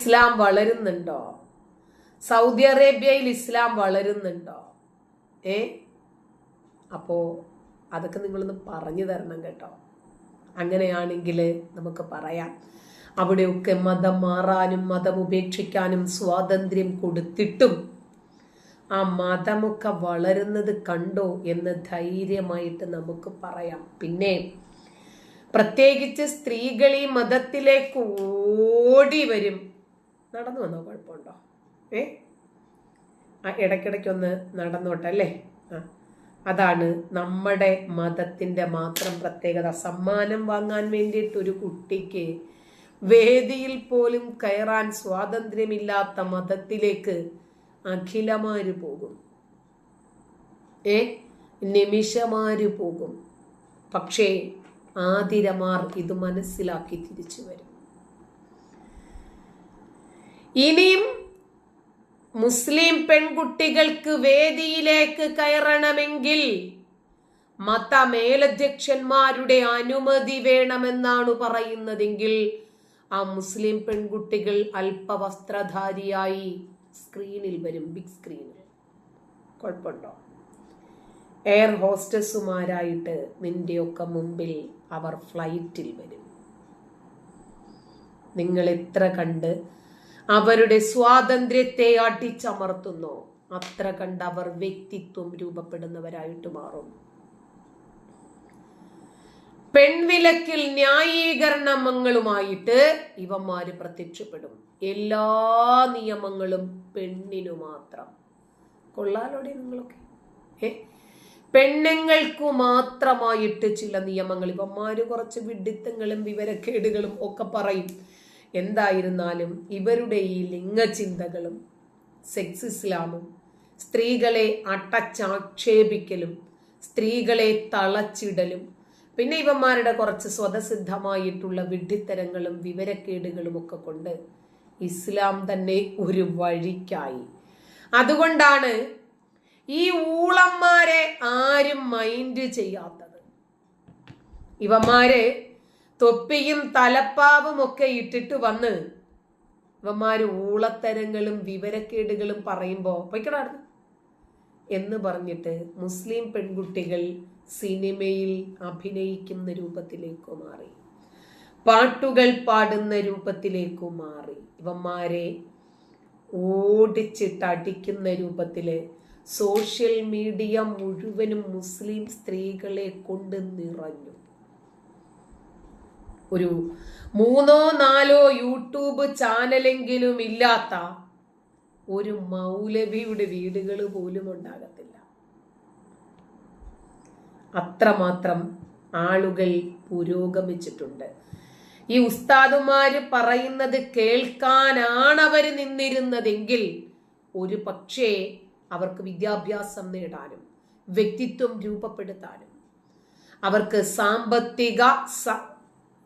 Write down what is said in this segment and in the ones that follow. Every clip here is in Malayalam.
ഇസ്ലാം വളരുന്നുണ്ടോ? സൗദി അറേബ്യയിൽ ഇസ്ലാം വളരുന്നുണ്ടോ? ഏ? അപ്പോ അതൊക്കെ നിങ്ങളൊന്ന് പറഞ്ഞു തരണം കേട്ടോ. അങ്ങനെയാണെങ്കിൽ നമുക്ക് പറയാം. അവിടെയൊക്കെ മതം മാറാനും മതം ഉപേക്ഷിക്കാനും സ്വാതന്ത്ര്യം കൊടുത്തിട്ടും ആ മതമൊക്കെ വളരുന്നത് കണ്ടോ എന്ന് ധൈര്യമായിട്ട് നമുക്ക് പറയാം. പിന്നെ പ്രത്യേകിച്ച് സ്ത്രീകൾ ഈ മതത്തിലേക്ക് ഓടി വരും. നടന്നു വന്നോ? കുഴപ്പമുണ്ടോ? ഏ? ആ ഇടയ്ക്കിടയ്ക്കൊന്ന് നടന്നോട്ടെ അല്ലേ ആ. അതാണ് നമ്മുടെ മതത്തിന്റെ മാത്രം പ്രത്യേകത. സമ്മാനം വാങ്ങാൻ വേണ്ടിയിട്ട് ഒരു കുട്ടിക്ക് വേദിയിൽ പോലും കയറാൻ സ്വാതന്ത്ര്യമില്ലാത്ത മതത്തിലേക്ക് അഖിലമാര് പോകും. ഏ? നിമിഷമാര് പോകും. പക്ഷേ ആതിരമാർ ഇത് മനസ്സിലാക്കി തിരിച്ചു വരും. ഇനിയും മുസ്ലിം പെൺകുട്ടികൾക്ക് വേദിയിലേക്ക് കയറണമെങ്കിൽ മത മേലധ്യക്ഷന്മാരുടെ അനുമതി വേണമെന്നാണ് പറയുന്നതെങ്കിൽ ആ മുസ്ലിം പെൺകുട്ടികൾ അല്പവസ്ത്രധാരിയായി സ്ക്രീനിൽ വരും ബിഗ് സ്ക്രീനിൽ കുഴപ്പമുണ്ടോ? എയർ ഹോസ്റ്റസുമാരായിട്ട് നിന്റെയൊക്കെ മുമ്പിൽ അവർ ഫ്ലൈറ്റിൽ വരും. നിങ്ങൾ എത്ര കണ്ട് അവരുടെ സ്വാതന്ത്ര്യത്തെ അടിച്ചമർത്തുന്നു. അത്ര കണ്ട് അവർ വ്യക്തിത്വം രൂപപ്പെടുന്നവരായിട്ട് മാറും. പെൺവിലക്കിൽ ന്യായീകരണങ്ങളുമായിട്ട് ഇവന്മാര് പ്രത്യക്ഷപ്പെടും. എല്ലാ നിയമങ്ങളും പെണ്ണിനു മാത്രം. കൊള്ളാലോടെ നിങ്ങളൊക്കെ. ഏ? പെണ്ണുങ്ങൾക്കു മാത്രമായിട്ട് ചില നിയമങ്ങൾ ഇവന്മാര് കുറച്ച് വിഡിത്തങ്ങളും വിവരക്കേടുകളും ഒക്കെ പറയും. എന്തായിരുന്നാലും ഇവരുടെ ഈ ലിംഗചിന്തകളും സെക്സ് ഇസ്ലാമും സ്ത്രീകളെ അട്ടച്ചാക്ഷേപിക്കലും സ്ത്രീകളെ തളച്ചിടലും പിന്നെ ഇവന്മാരുടെ കുറച്ച് സ്വതസിദ്ധമായിട്ടുള്ള വിഡ്ഢിത്തരങ്ങളും വിവരക്കേടുകളും ഒക്കെ കൊണ്ട് ഇസ്ലാം തന്നെ ഒരു വഴിക്കായി. അതുകൊണ്ടാണ് ഈ ഊളന്മാരെ ആരും മൈൻഡ് ചെയ്യാത്തത്. ഇവന്മാര് തൊപ്പിയും തലപ്പാവും ഒക്കെ ഇട്ടിട്ട് വന്ന് ഇവന്മാര് ഊളത്തരങ്ങളും വിവരക്കേടുകളും പറയുമ്പോൾ പോയിക്കണായിരുന്നു എന്ന് പറഞ്ഞിട്ട് മുസ്ലിം പെൺകുട്ടികൾ സിനിമയിൽ അഭിനയിക്കുന്ന രൂപത്തിലേക്ക് മാറി. പാട്ടുകൾ പാടുന്ന രൂപത്തിലേക്ക് മാറി. ഇവന്മാരെ ഓടിച്ചിട്ട് അടിക്കുന്ന രൂപത്തിൽ സോഷ്യൽ മീഡിയ മുഴുവനും മുസ്ലിം സ്ത്രീകളെ കൊണ്ട് നിറഞ്ഞു. ഒരു മൂന്നോ നാലോ യൂട്യൂബ് ചാനലെങ്കിലും ഇല്ലാത്ത ഒരു മൗലവിയുടെ വീടുകൾ പോലും ഉണ്ടാകത്തില്ല. അത്രമാത്രം ആളുകൾ പുരോഗമിച്ചിട്ടുണ്ട്. ഈ ഉസ്താദുമാര് പറയുന്നത് കേൾക്കാനാണ് അവർ നിന്നിരുന്നതെങ്കിൽ ഒരു പക്ഷേ അവർക്ക് വിദ്യാഭ്യാസം നേടാനും വ്യക്തിത്വം രൂപപ്പെടുത്താനും അവർക്ക് സാമ്പത്തിക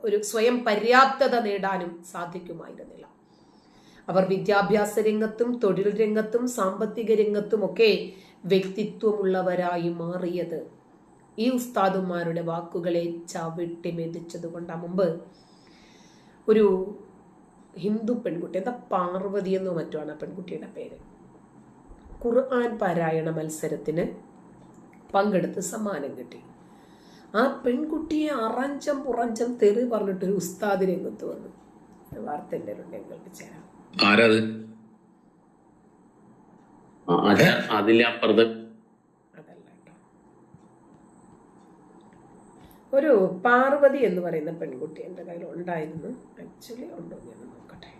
ഒരു സ്വയം പര്യാപ്തത നേടാനും സാധിക്കുമായിരുന്നില്ല. അവർ വിദ്യാഭ്യാസ രംഗത്തും തൊഴിൽ രംഗത്തും സാമ്പത്തിക രംഗത്തും ഒക്കെ വ്യക്തിത്വമുള്ളവരായി മാറിയത് ഈ ഉസ്താദുമാരുടെ വാക്കുകളെ ചവിട്ടി മെതിച്ചത് കൊണ്ടാ. മുമ്പ് ഒരു ഹിന്ദു പെൺകുട്ടി എന്താ പാർവതി എന്നോ മറ്റുമാണ് പെൺകുട്ടിയുടെ പേര്. ഖുർആൻ പാരായണ മത്സരത്തിന് പങ്കെടുത്ത് സമ്മാനം കിട്ടി. ആ പെൺകുട്ടിയെ അറഞ്ചം പുറഞ്ചം തെറി പറഞ്ഞിട്ടൊരു ഉസ്താദ് രംഗത്ത് വന്നു. വാർത്ത ആരത് അതിലപ്പുറത്ത് ഒരു പാർവതി എന്ന് പറയുന്ന പെൺകുട്ടി എന്റെ കയ്യിൽ ഉണ്ടായിരുന്നു ആക്ച്വലി ഉണ്ടോ എന്ന് നോക്കട്ടെ.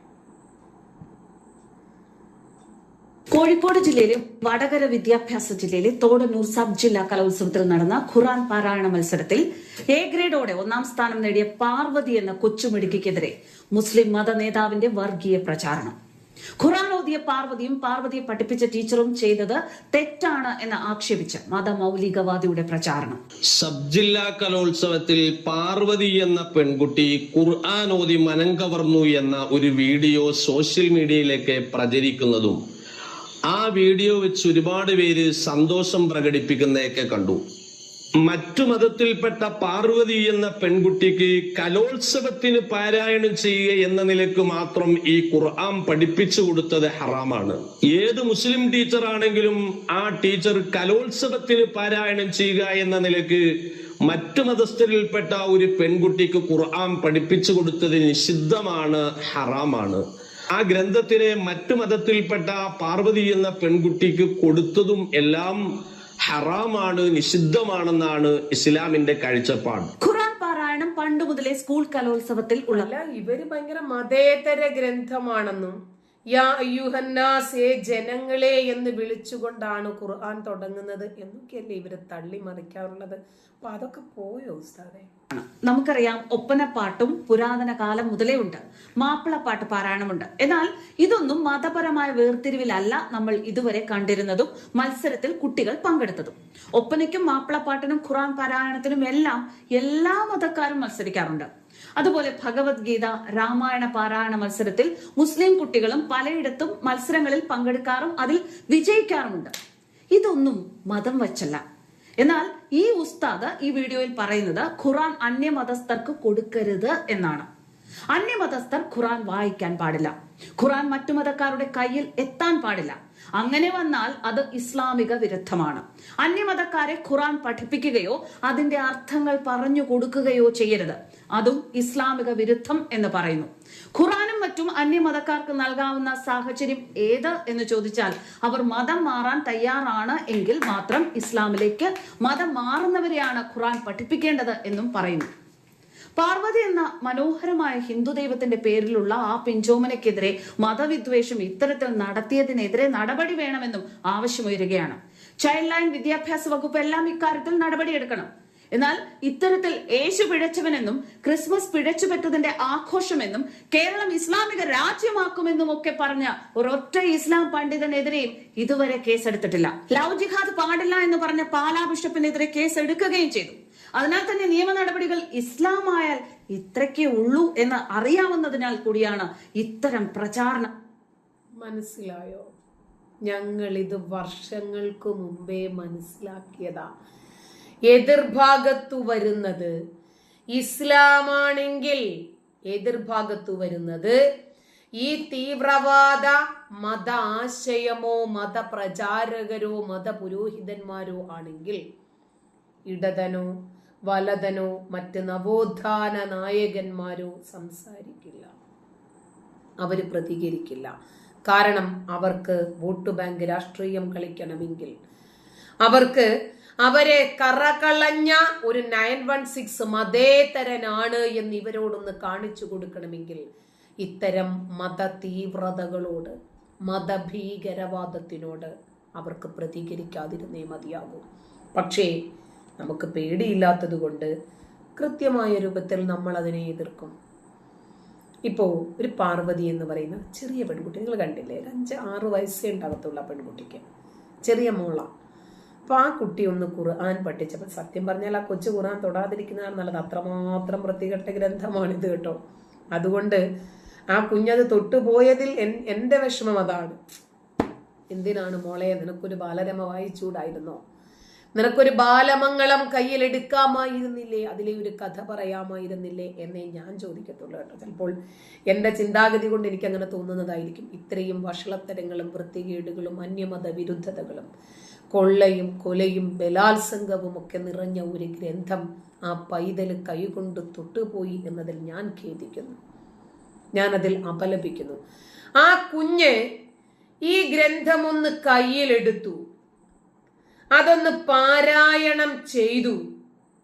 കോഴിക്കോട് ജില്ലയിലെ വടകര വിദ്യാഭ്യാസ ജില്ലയിലെ തോടന്നൂർ സബ് ജില്ലാ കലോത്സവത്തിൽ നടന്ന ഖുറാൻ പാരായണ മത്സരത്തിൽ എ ഗ്രേഡോടെ ഒന്നാം സ്ഥാനം നേടിയ പാർവതി എന്ന കൊച്ചുമിടുക്കിക്കെതിരെ മുസ്ലിം മത നേതാവിന്റെ വർഗീയ പ്രചാരണം. ഖുറാൻ ഓതിയ പാർവതിയും പാർവതിയെ പഠിപ്പിച്ച ടീച്ചറും ചെയ്തത് തെറ്റാണ് എന്ന് ആക്ഷേപിച്ച് മതമൗലികവാദിയുടെ പ്രചാരണം. സബ് ജില്ലാ കലോത്സവത്തിൽ പാർവതി എന്ന പെൺകുട്ടി ഖുർആൻ ഓതി മനം കവർന്നു എന്ന ഒരു വീഡിയോ സോഷ്യൽ മീഡിയയിലേക്ക് പ്രചരിക്കുന്നതും ആ വീഡിയോ വെച്ച് ഒരുപാട് പേര് സന്തോഷം പ്രകടിപ്പിക്കുന്നതൊക്കെ കണ്ടു. മറ്റു മതത്തിൽപ്പെട്ട പാർവതി എന്ന പെൺകുട്ടിക്ക് കലോത്സവത്തിന് പാരായണം ചെയ്യുക എന്ന നിലയ്ക്ക് മാത്രം ഈ ഖുർആൻ പഠിപ്പിച്ചു കൊടുത്തത് ഹറാമാണ്. ഏത് മുസ്ലിം ടീച്ചർ ആണെങ്കിലും ആ ടീച്ചർ കലോത്സവത്തിന് പാരായണം ചെയ്യുക എന്ന നിലയ്ക്ക് മറ്റു മതസ്ഥരിൽപ്പെട്ട ഒരു പെൺകുട്ടിക്ക് ഖുർആൻ പഠിപ്പിച്ചു കൊടുത്തത് നിഷിദ്ധമാണ് ഹറാമാണ്. ആ ഗ്രന്ഥത്തിലെ മറ്റു മതത്തിൽപ്പെട്ട പാർവതി എന്ന പെൺകുട്ടിക്ക് കൊടുത്തതും എല്ലാം ഹറാമാണ് നിഷിദ്ധമാണെന്നാണ് ഇസ്ലാമിന്റെ കാഴ്ചപ്പാട്. ഖുറാൻ പാരായണം പണ്ട് മുതലേ സ്കൂൾ കലോത്സവത്തിൽ ഉള്ള ഇവർ ഭയങ്കര മതേതര ഗ്രന്ഥമാണെന്നും യാ ജനങ്ങളെ എന്ന് വിളിച്ചുകൊണ്ടാണ് ഖുർആൻ തുടങ്ങുന്നത് എന്നൊക്കെയല്ലേ ഇവരെ തള്ളി മറിക്കാറുള്ളത് അപ്പൊ അതൊക്കെ പോയോ ഉസ്താദേ? നമുക്കറിയാം ഒപ്പനപ്പാട്ടും പുരാതന കാലം മുതലേ ഉണ്ട്. മാപ്പിളപ്പാട്ട് പാരായണമുണ്ട്. എന്നാൽ ഇതൊന്നും മതപരമായ വേർതിരിവിലല്ല നമ്മൾ ഇതുവരെ കണ്ടിരുന്നതും മത്സരത്തിൽ കുട്ടികൾ പങ്കെടുത്തതും. ഒപ്പനയ്ക്കും മാപ്പിളപ്പാട്ടിനും ഖുറാൻ പാരായണത്തിനും എല്ലാം എല്ലാ മതക്കാരും മത്സരിക്കാറുണ്ട്. അതുപോലെ ഭഗവത്ഗീത രാമായണ പാരായണ മത്സരത്തിൽ മുസ്ലിം കുട്ടികളും പലയിടത്തും മത്സരങ്ങളിൽ പങ്കെടുക്കാറും അതിൽ വിജയിക്കാറുമുണ്ട്. ഇതൊന്നും മതം വച്ചല്ല. എന്നാൽ ഈ ഉസ്താദ് ഈ വീഡിയോയിൽ പറയുന്നത് ഖുറാൻ അന്യമതസ്ഥർക്ക് കൊടുക്കരുത് എന്നാണ്. അന്യമതസ്ഥർ ഖുറാൻ വായിക്കാൻ പാടില്ല. ഖുറാൻ മറ്റു മതക്കാരുടെ കയ്യിൽ എത്താൻ പാടില്ല. അങ്ങനെ വന്നാൽ അത് ഇസ്ലാമിക വിരുദ്ധമാണ്. അന്യമതക്കാരെ ഖുറാൻ പഠിപ്പിക്കുകയോ അതിന്റെ അർത്ഥങ്ങൾ പറഞ്ഞു കൊടുക്കുകയോ ചെയ്യരുത്. അതും ഇസ്ലാമിക വിരുദ്ധം എന്ന് പറയുന്നു. ഖുറാനും മറ്റും അന്യമതക്കാർക്ക് നൽകാവുന്ന സാഹചര്യം ഏത് എന്ന് ചോദിച്ചാൽ അവർ മതം മാറാൻ തയ്യാറാണ് എങ്കിൽ മാത്രം ഇസ്ലാമിലേക്ക് മതം മാറുന്നവരെയാണ് ഖുറാൻ പഠിപ്പിക്കേണ്ടത് എന്നും പറയുന്നു. പാർവതി എന്ന മനോഹരമായ ഹിന്ദു ദൈവത്തിന്റെ പേരിലുള്ള ആ പിഞ്ചോമനയ്ക്കെതിരെ മതവിദ്വേഷം ഇത്തരത്തിൽ നടത്തിയതിനെതിരെ നടപടി വേണമെന്നും ആവശ്യമുയരുകയാണ്. ചൈൽഡ് ലൈൻ വിദ്യാഭ്യാസ വകുപ്പ് എല്ലാം ഇക്കാര്യത്തിൽ നടപടിയെടുക്കണം. എന്നാൽ ഇത്തരത്തിൽ യേശു പിഴച്ചവനെന്നും ക്രിസ്മസ് പിഴച്ചുപറ്റതിന്റെ ആഘോഷമെന്നും കേരളം ഇസ്ലാമിക രാജ്യമാക്കുമെന്നും ഒക്കെ പറഞ്ഞ ഒരൊറ്റ ഇസ്ലാം പണ്ഡിതനെതിരെയും ഇതുവരെ കേസെടുത്തിട്ടില്ല. ലവ് ജിഹാദ് പാടില്ല എന്ന് പറഞ്ഞ പാലാ ബിഷപ്പിനെതിരെ കേസെടുക്കുകയും ചെയ്തു. അതിനാൽ തന്നെ നിയമ നടപടികൾ ഇസ്ലാമായാൽ ഇത്രക്കേ ഉള്ളൂ എന്ന് അറിയാവുന്നതിനാൽ കൂടിയാണ് ഇത്തരം പ്രചാരണം. മനസ്സിലായോ? ഞങ്ങൾ ഇത് വർഷങ്ങൾക്ക് മുമ്പേ മനസ്സിലാക്കിയതാ. എതിർഭാഗത്തു വരുന്നത് ഇസ്ലാമാണെങ്കിൽ എതിർഭാഗത്തു വരുന്നത് ഈ തീവ്രവാദ മത ആശയമോ മതപ്രചാരകരോ മതപുരോഹിതന്മാരോ ആണെങ്കിൽ ഇടതനോ വലതനോ മറ്റ് നവോത്ഥാന നായകന്മാരോ സംസാരിക്കില്ല. അവർ പ്രതികരിക്കില്ല. കാരണം അവർക്ക് വോട്ട് ബാങ്ക് രാഷ്ട്രീയം കളിക്കണമെങ്കിൽ. അവർക്ക് അവരെ കറകളഞ്ഞ ഒരു നയൻ വൺ സിക്സ് മതേതരനാണ് എന്ന് ഇവരോടൊന്ന് കാണിച്ചു കൊടുക്കണമെങ്കിൽ ഇത്തരം മത തീവ്രതകളോട് മതഭീകരവാദത്തിനോട് അവർക്ക് പ്രതികരിക്കാതിരുന്നേ മതിയാകൂ. പക്ഷേ നമുക്ക് പേടിയില്ലാത്തത് കൊണ്ട് കൃത്യമായ രൂപത്തിൽ നമ്മൾ അതിനെ എതിർക്കും. ഇപ്പോൾ ഒരു പാർവതി എന്ന് പറയുന്ന ചെറിയ പെൺകുട്ടി നിങ്ങൾ കണ്ടില്ലേ? ഒരു അഞ്ച് ആറ് വയസ്സേ ഉണ്ടാകത്തുള്ള പെൺകുട്ടിക്ക്. ചെറിയ മോള. അപ്പോൾ ആ കുട്ടി ഒന്ന് ഖുർആൻ പഠിച്ചപ്പോൾ സത്യം പറഞ്ഞാൽ ആ കൊച്ചു ഖുർആൻ തൊടാതിരിക്കുന്നതാണ് നല്ലത്. അത്രമാത്രം വൃത്തികെട്ട ഗ്രന്ഥമാണിത് കേട്ടോ. അതുകൊണ്ട് ആ കുഞ്ഞത് തൊട്ടുപോയതിൽ എൻ എന്റെ വിഷമം അതാണ്. എന്തിനാണ് മോളെ? നിനക്കൊരു ബാലരമ വായിച്ചൂടായിരുന്നോ നിനക്കൊരു ബാലമംഗളം കയ്യിലെടുക്കാമായിരുന്നില്ലേ? അതിലെ ഒരു കഥ പറയാമായിരുന്നില്ലേ? എന്നേ ഞാൻ ചോദിക്കത്തുള്ളൂ കേട്ടോ. ചിലപ്പോൾ എന്റെ ചിന്താഗതി കൊണ്ട് എനിക്ക് അങ്ങനെ തോന്നുന്നതായിരിക്കും. ഇത്രയും വഷളത്തരങ്ങളും വൃത്തികേടുകളും അന്യമത വിരുദ്ധതകളും കൊള്ളയും കൊലയും ബലാത്സംഗവും ഒക്കെ നിറഞ്ഞ ഒരു ഗ്രന്ഥം ആ പൈതൽ കൈകൊണ്ട് തൊട്ടുപോയി എന്നതിൽ ഞാൻ ഖേദിക്കുന്നു. ഞാനതിൽ അപലപിക്കുന്നു. ആ കുഞ്ഞ് ഈ ഗ്രന്ഥമൊന്ന് കയ്യിലെടുത്തു. അതൊന്ന് പാരായണം ചെയ്തു.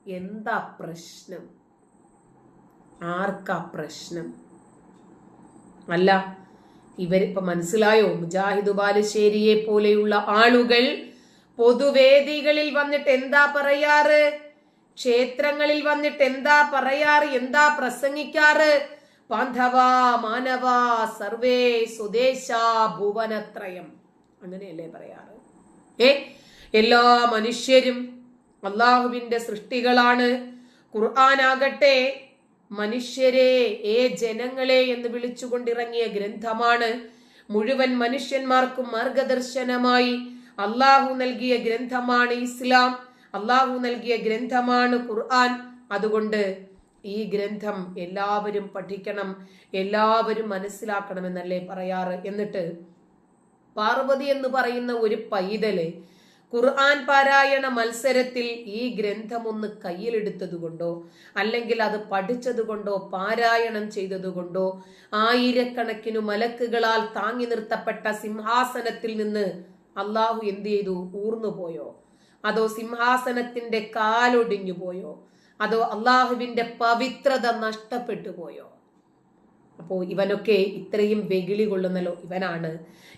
എന്താ പ്രശ്നം? ആർക്കാ പ്രശ്നം? അല്ല ഇവരിപ്പൊ മനസ്സിലായോ? മുജാഹിദ് ബാലുശ്ശേരിയെ പോലെയുള്ള ആളുകൾ പൊതുവേദികളിൽ വന്നിട്ട് എന്താ പറയാറ്? ക്ഷേത്രങ്ങളിൽ വന്നിട്ട് എന്താ പറയാറ്? എന്താ പ്രസംഗിക്കാറ്? പാന്ധവാ മാനവ സർവേ സ്വദേശ ഭുവനത്രയം. അങ്ങനെയല്ലേ പറയാറ്? ഏ എല്ലാ മനുഷ്യരും അള്ളാഹുവിന്റെ സൃഷ്ടികളാണ്. ഖുർആാനാകട്ടെ മനുഷ്യരെ ഏ ജനങ്ങളെ എന്ന് വിളിച്ചുകൊണ്ടിറങ്ങിയ ഗ്രന്ഥമാണ്. മുഴുവൻ മനുഷ്യന്മാർക്കും മാർഗദർശനമായി അള്ളാഹു നൽകിയ ഗ്രന്ഥമാണ് ഇസ്ലാം. അള്ളാഹു നൽകിയ ഗ്രന്ഥമാണ് ഖുർആൻ. അതുകൊണ്ട് ഈ ഗ്രന്ഥം എല്ലാവരും പഠിക്കണം എല്ലാവരും മനസ്സിലാക്കണമെന്നല്ലേ പറയാറ്? എന്നിട്ട് പാർവതി എന്ന് പറയുന്ന ഒരു പൈതൽ ഖുർആൻ പാരായണ മത്സരത്തിൽ ഈ ഗ്രന്ഥം ഒന്ന് കയ്യിലെടുത്തതുകൊണ്ടോ അല്ലെങ്കിൽ അത് പഠിച്ചതുകൊണ്ടോ പാരായണം ചെയ്തതുകൊണ്ടോ ആയിരക്കണക്കിനു മലക്കുകളാൽ താങ്ങി നിർത്തപ്പെട്ട സിംഹാസനത്തിൽ നിന്ന് അള്ളാഹു എന്ത് ചെയ്തു? ഊർന്നുപോയോ? അതോ സിംഹാസനത്തിന്റെ കാലൊടിഞ്ഞു പോയോ അതോ അള്ളാഹുവിന്റെ പവിത്രത നഷ്ടപ്പെട്ടു പോയോ അപ്പോ ഇവനൊക്കെ ഇത്രയും വെകിളി കൊള്ളുന്നല്ലോ. ഇവനാണ്.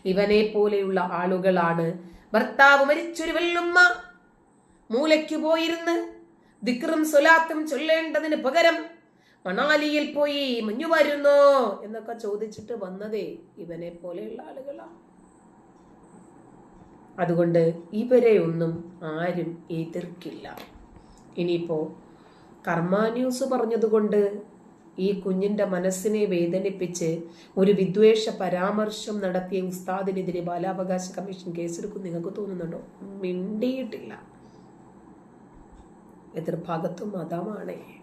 ഇവനെ പോലെയുള്ള ആളുകളാണ് ഭർത്താവ് മരിച്ചൊരു വെള്ളുമ്മ. മൂലയ്ക്ക് പോയിരുന്ന് ദിക്റും സ്വലാത്തും ചൊല്ലേണ്ടതിന് പകരം മണാലിയിൽ പോയി മഞ്ഞു വരുന്നോ എന്നൊക്കെ ചോദിച്ചിട്ട് വന്നതേ ഇവനെ പോലെയുള്ള ആളുകളാണ് അതുകൊണ്ട് ഇവരെ ഒന്നും ആരും എതിർക്കില്ല. ഇനിയിപ്പോ കർമ്മ ന്യൂസ് പറഞ്ഞതുകൊണ്ട് ഈ കുഞ്ഞിന്റെ മനസ്സിനെ വേദനിപ്പിച്ച് ഒരു വിദ്വേഷ പരാമർശം നടത്തിയ ഉസ്താദിനെതിരെ ബാലാവകാശ കമ്മീഷൻ കേസെടുക്കും നിങ്ങൾക്ക് തോന്നുന്നുണ്ടോ? മിണ്ടിയിട്ടില്ല. എതിർഭാഗത്തും മതമാണേ.